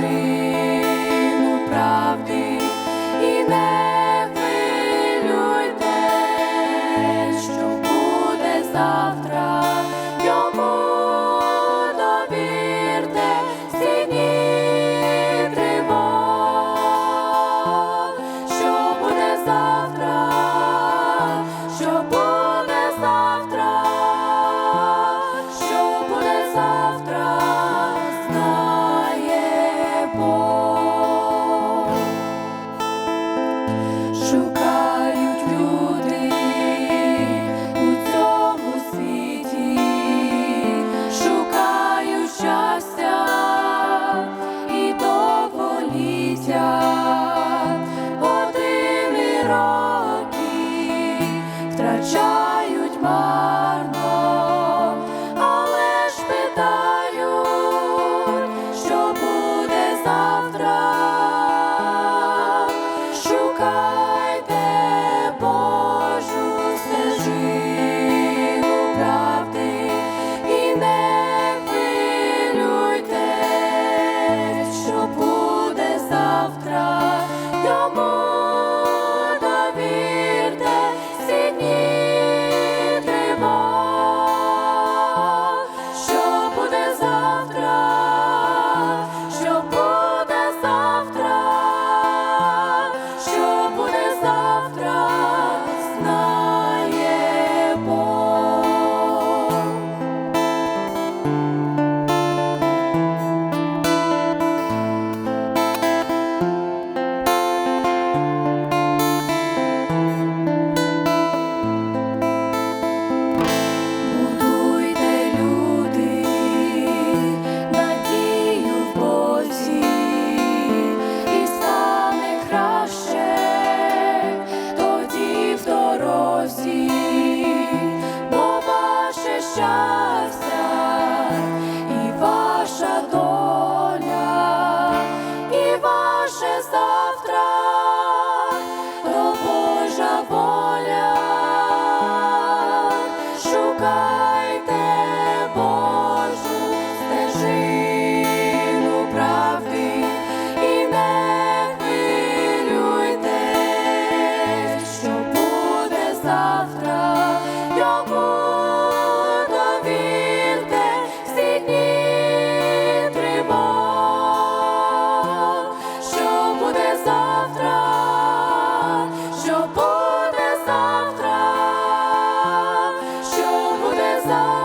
стежину правди і не хвилюйте, що буде завтра. Шукайте шукайте Божу стежину правди і не що буде завтра йому. So.